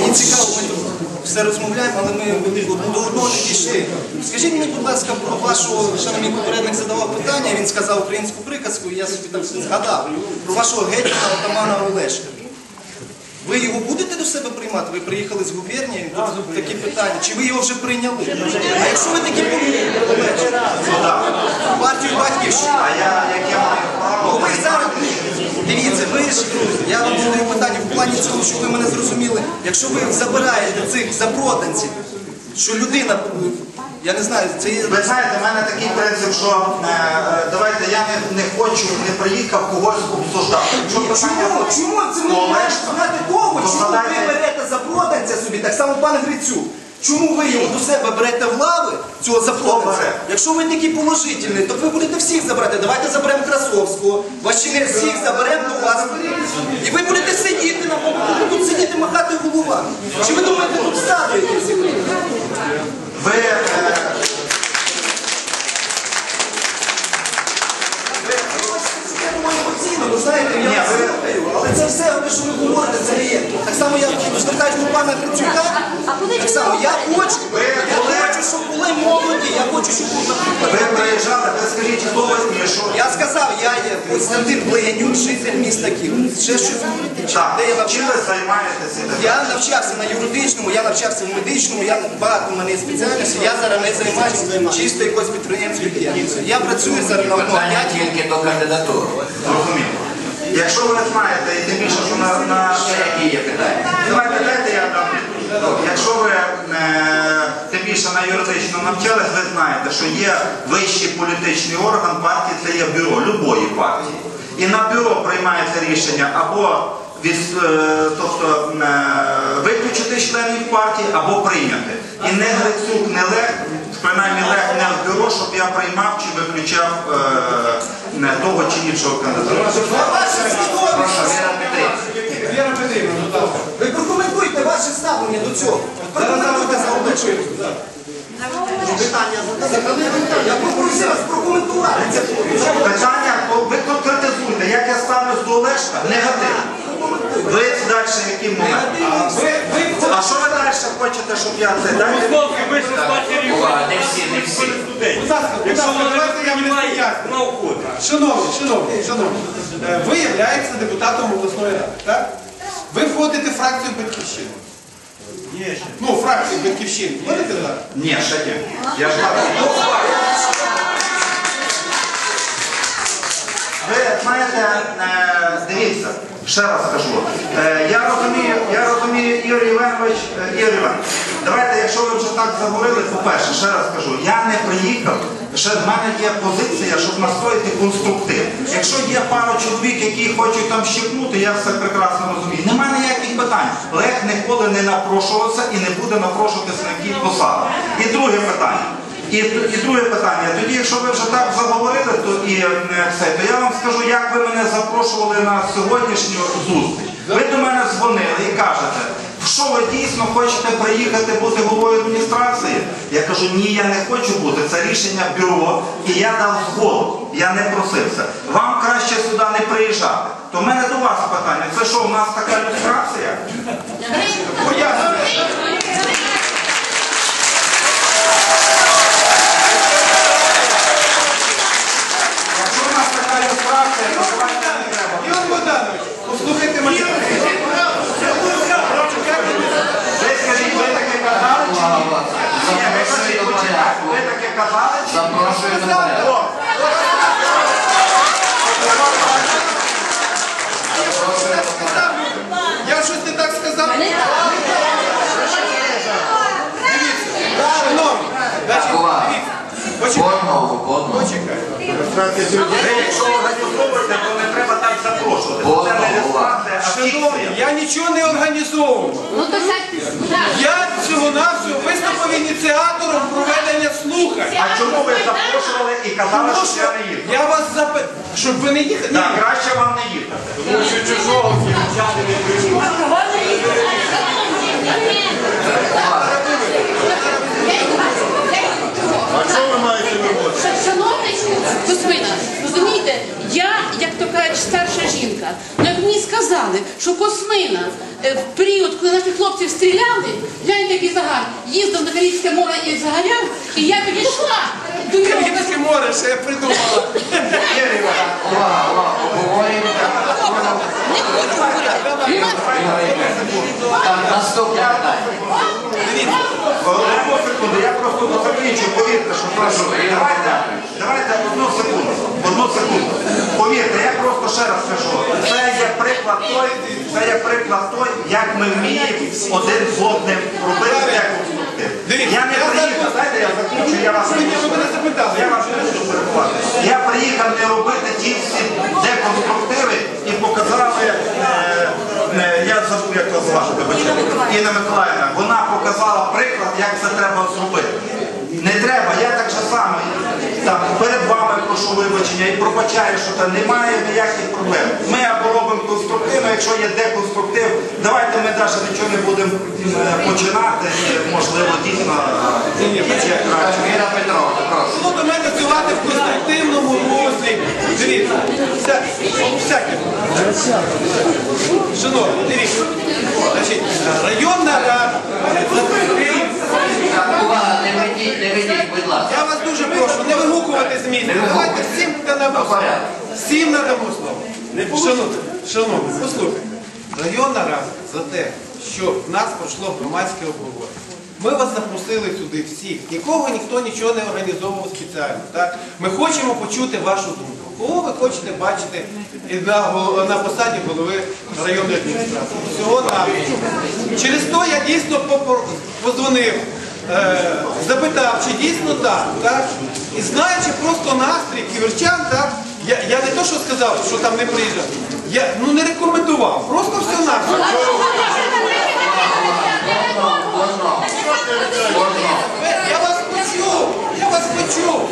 Мені цікаво, ми тут все розмовляємо, але ми до одного не дійшли. Скажіть мені, будь ласка, про вашого, ще мій попередник задавав питання, він сказав українську приказку, і я собі так згадав, про вашого гетьмана отамана Олешка. Ви його будете до себе приймати? Ви приїхали з губернії, тут такі питання. Чи ви його вже прийняли? А якщо ви такі помітили, партію батьківщина. А я яке маю Ну, право? Дивіться, ви ж я вам задаю питання в плані цього, щоб ви мене зрозуміли. Якщо ви забираєте цих запроданців, що людина, я не знаю, це є. Ви знаєте, в мене такий принцип, що е, е, давайте я не, не хочу, не приїхав когось обсуждати. Якщо питання Чому? Чому це ми маємо знати того, чому ви берете запроданця собі, так само пан Грицюк. Чому ви його до себе берете в лави, цього запроданця? Якщо ви такі положительні, то ви будете всіх забрати. Давайте заберемо Красовського, вас всіх заберемо до вас. І ви будете сидіти на тут сидіти махати головами. Чи ви думаєте, тут якесь? ви е, ви я Ні, вас ви- слухаю, але це все, те, що ви говорите, це не є. Так само я звертаюсь до пана Грицюка, так само я хочу, я хочу, щоб були молоді, я хочу, щоб були, ви приїжджали, ви скажіть, хто ви і я сказав, я є Костянтин Плеянюк, житель міста Київ. Ще щось говорити? Так, Де я чим навчався? ви займаєтеся? Я навчався на юридичному, я навчався в медичному, я багато в мене є спеціальності, я зараз не займаюся чисто якоюсь підприємською діяльністю. Я працюю зараз на одному Питання тільки до кандидатури. Зрозуміло. Якщо ви знаєте, і тим більше, що на, на Ще які є питання? Давайте дайте я дам. Якщо ви е, тим більше на юридичному навчались, ви знаєте, що є вищий політичний орган партії, це є бюро любої партії. І на бюро приймається рішення або від, е, тобто, е, виключити членів партії, або прийняти. І не Грицюк, не Лех, принаймні Лех не в бюро, щоб я приймав чи виключав е, не того чи іншого кандидата. Віра Петрівна. Ви прокоментуйте ваше ставлення до цього. Прокоментуйте за обличчя. Я попросив вас прокоментувати це. Питання, ви конкретизуйте, як я ставлюсь до Олешка? Негатив. Ви далі яким моментом? Хочете, щоб я це дайте? Хлопці, ви ж з матері не всі, не всі. будь ласка, будь Якщо ласка, вона не я вам розуміє, поясню. вона уходить. Шановні, шановні, шановні, е, ви являєтеся депутатом обласної ради, так? Ви входите в фракцію Батьківщини. Ну, фракцію Батьківщини. Входите так? Ні, ще ні. Я ж так. Ви знаєте, е, дивіться, ще раз скажу. Е, Я розумію, я розумію, Ігор Іванович, е, Ігор Іванович, давайте, якщо ви вже так заговорили, по-перше, ще раз скажу, я не приїхав, ще в мене є позиція, щоб настояти конструктив. Якщо є пара чоловік, які хочуть там щепнути, я все прекрасно розумію. Нема ніяких питань. Лех ніколи не напрошувався і не буде напрошуватися на якій посаді. І друге питання. І, і друге питання. Тоді, якщо ви вже так заговорили, то і е, це, то я вам скажу, як ви мене запрошували на сьогоднішню зустріч. Ви до мене дзвонили і кажете, що ви дійсно хочете приїхати бути головою адміністрації? Я кажу, ні, я не хочу бути. Це рішення бюро, і я дав згоду. Я не просився. Вам краще сюди не приїжджати. То в мене до вас питання. Це що, у нас така люстрація? Пояснюю. Якщо у нас така люстрація, то давайте не треба. Ігор Богданович, послухайте мене. Ви скажіть, ви таке казали чи ні? Ні, ви скажіть, почекайте, ви таке казали? Запрошую. Я щось не так сказав? Дивіться, шановні, значить, Увага. дивіться, По почекайте, одному, по одному. почекайте. ви якщо організовуєте, то не треба так запрошувати. Це не а Шановні, я нічого не організовую. Ну то сядьте. Я всього-навсього виступив ініціатором проведення слухань. А чому ви запрошували і казали, Тому що що я не їду? я вас запитав, щоб ви не їхали. Так, краще вам не їхати. Шановний Космина, розумієте, я, як то кажуть, старша жінка, ну як мені сказали, що Космина в період, коли наші хлопці стріляли, гляньте, який загар, їздив на Карибське море і загаряв, і я підійшла до нього. Карибське море ще придумала. Увага, увага. Не хочу говорити. Так, наступне питання. Одну секунду, я просто закінчу, повірте, що прошу. Давайте, давайте одну секунду. Одну секунду. Повірте, я просто ще раз скажу. Приклад той, це є приклад той, як ми вміємо один з одним робити деконструктив. Дивіться, Я не приїхав, знаєте, я закінчу, я вас не. Я вас не буду перебувати. Я приїхав не робити ті всі деконструктиви і показали. е, е, я забув, як вас звати, вибачте. Інна Миколаївна. Вона показала приклад, як це треба зробити. Не треба, я так же само там перед вами прошу вибачення і пробачаю, що там немає ніяких проблем. Ми або робимо конструктивно, якщо є деконструктив, давайте ми навіть нічого не будемо е, починати, і, можливо, дійсно є краще. Віра Петровна, прошу. Ну, до мене цілати в конструктивному руслі. Дивіться, вся, всяке. Шановні, дивіться. Значить, районна рада за період Так, увага, не ведіть, не ведіть, будь ласка. Я вас дуже прошу, не Давайте всім надамо слово. Всім надамо слово. Шановні, шановні, послухайте. Районна рада за те, що в нас пройшло громадське обговорення. Ми вас запросили сюди всіх. Нікого ніхто нічого не організовував спеціально. Так? Ми хочемо почути вашу думку. Кого ви хочете бачити на, на посаді голови районної адміністрації? Всього на через то я дійсно подзвонив, е, запитав, чи дійсно так, так? І знаючи просто настрій ківерчан, так? Я, я не то, що сказав, що там не приїжджав. Я ну не рекомендував. Просто все настрій. Я вас почув, я вас почув.